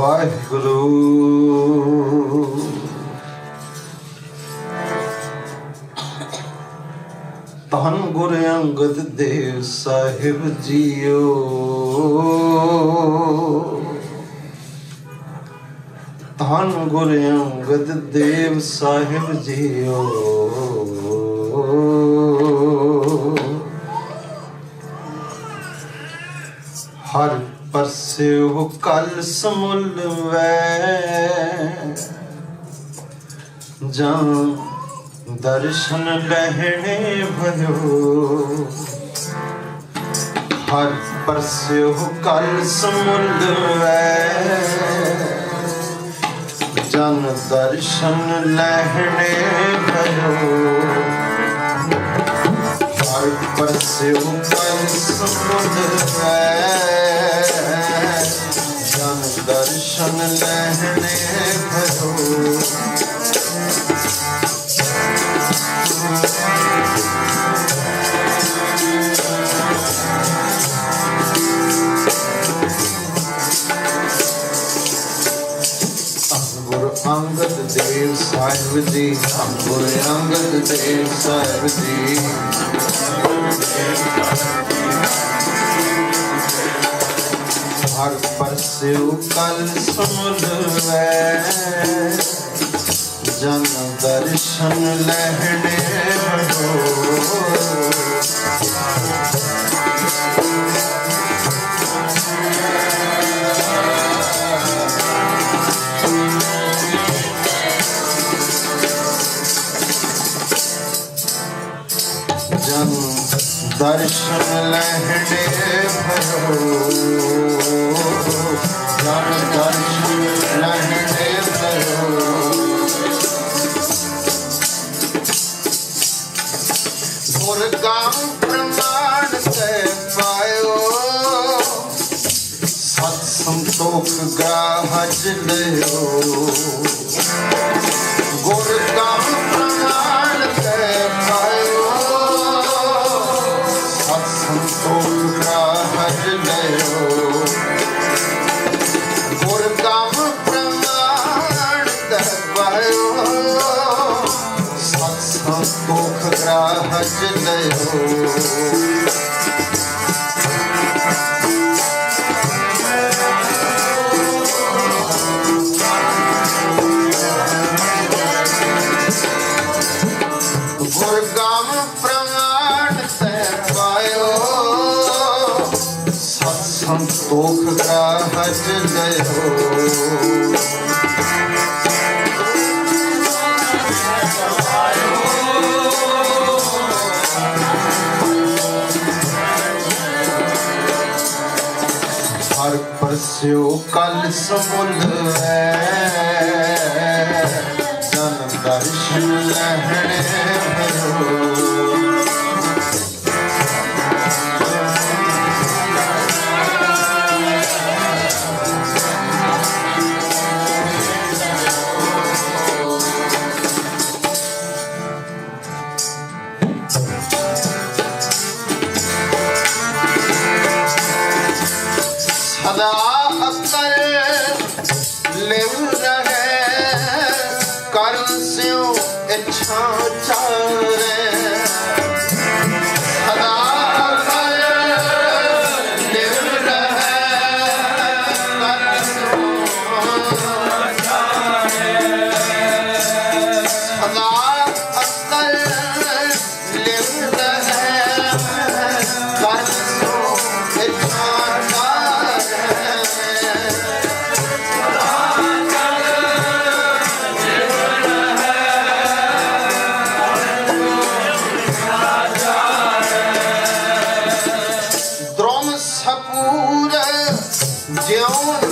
ਵਾਹਿਗੁਰੂ। ਧੰਨ ਗੁਰ ਅੰਗਦ ਦੇਵ ਸਾਹਿਬ ਜੀਓ। ਧੰਨ ਗੁਰ ਅੰਗਦ ਦੇਵ ਸਾਹਿਬ ਜੀਓ। ਪਰਸਿਓ ਕਲ ਸਮੁੱਲ ਵੈ। ਜਾਂ ਦਰਸ਼ਨ ਲਹਿਣੇ ਭਇਓ। ਹਰ ਪਰਸਿਓ ਕਲ ਸਮੁੱਲ ਵੈ। ਜਨ ਦਰਸ਼ਨ ਲਹਿਣੇ ਭਇਓ। ਹਰ ਪਰਸਿਓ ਕਲ ਸਮੁੱਲ ਵੈ। ਦਰਸ਼ਨ ਲਹਿਣੇ ਭਇਓ ਗੁਰ ਅੰਗਦ ਦੇਵ ਸਾਹਿਬ ਜੀ ਗੁਰ ਅੰਗਦ ਦੇਵ ਸਾਹਿਬ ਜੀ ਹਰ ਪਰਸਿਉ ਕਲ ਸਮੁਲ ਵੈ ਜਨ ਦਰਸ਼ਨ ਲਹਿਣੇ ਬੜੋ ਦਰਸ਼ਨ ਲਹਿਣੇ ਭਰੋ। ਜਨ ਦਰਸ਼ਨ ਲਹਿਣੇ ਭਰੋ। ਗੁਰ ਪ੍ਰਮਾਣ ਤੇ ਪਾਇਓ। ਸਤ ਸੰਤੋਖ ਗਾਹਜ ਲਿਓ ਸਤ ਸੰਤੋਖ ਗਾਹਜ ਲਿਓ ਗੁਰਗਾਮ ਪ੍ਰਮਾਣ ਤੇ ਪਾਇਓ। ਸਤ ਸੰਤੋਖ ਗਾਹਜ ਲਿਓ ਕਲ ਸਮੁੱਲ ਹੈ ਜਨ ਦਰਸ਼ਨ ਲਹਿਣੇ ਭਇਓ ਸਦਾ June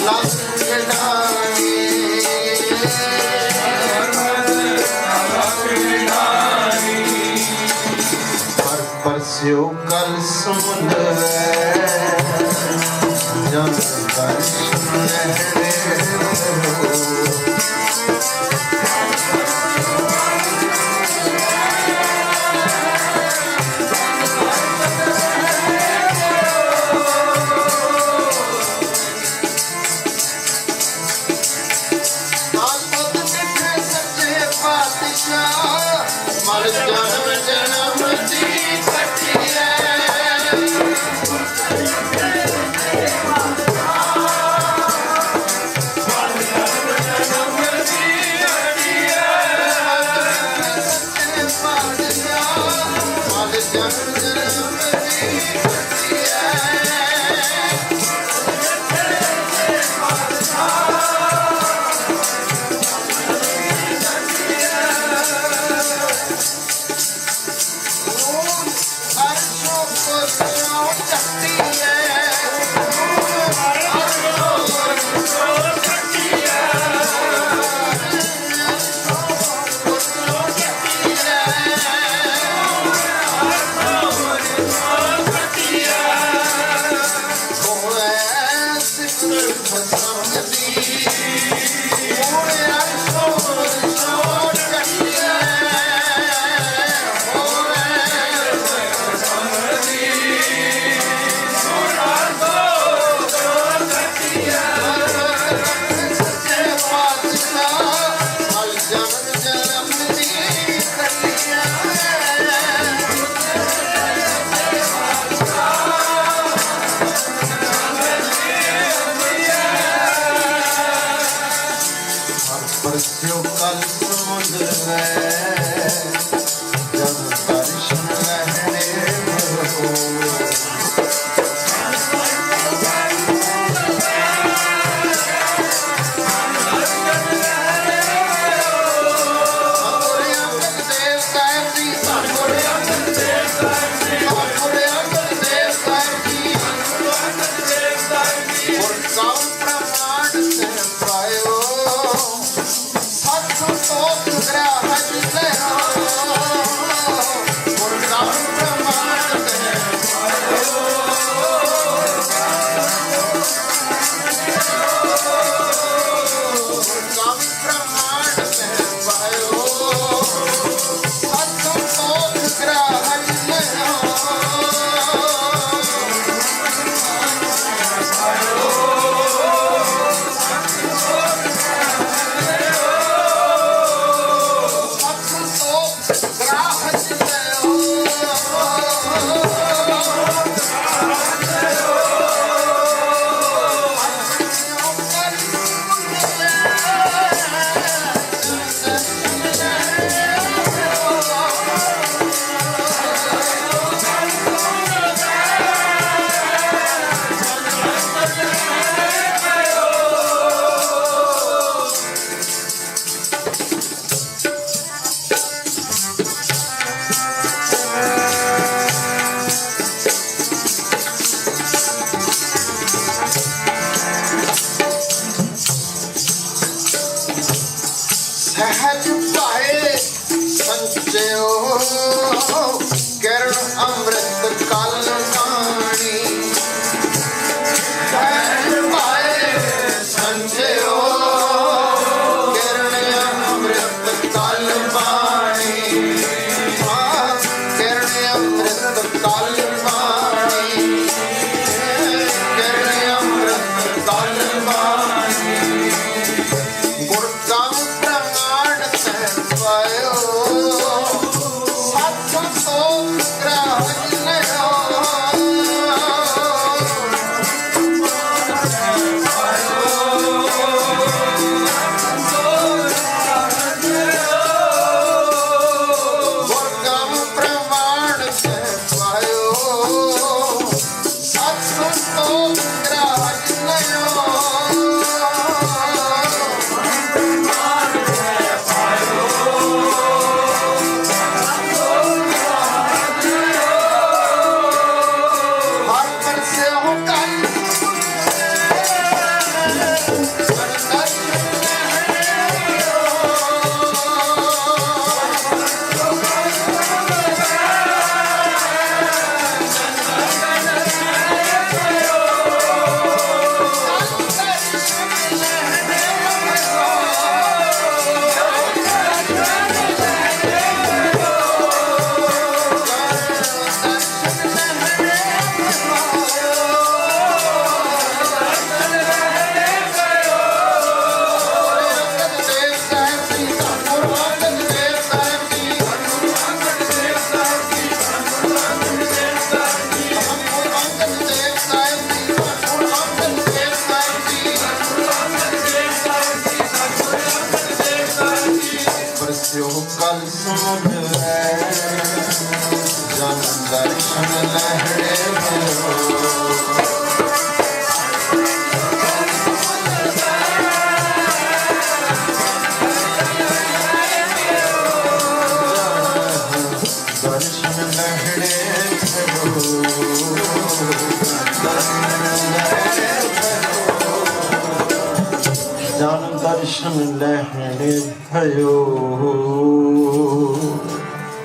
love, love. ਕਲ ਜਨ ਦਰਸ਼ਨ ਲਹਿੜੇ ਭਇਓ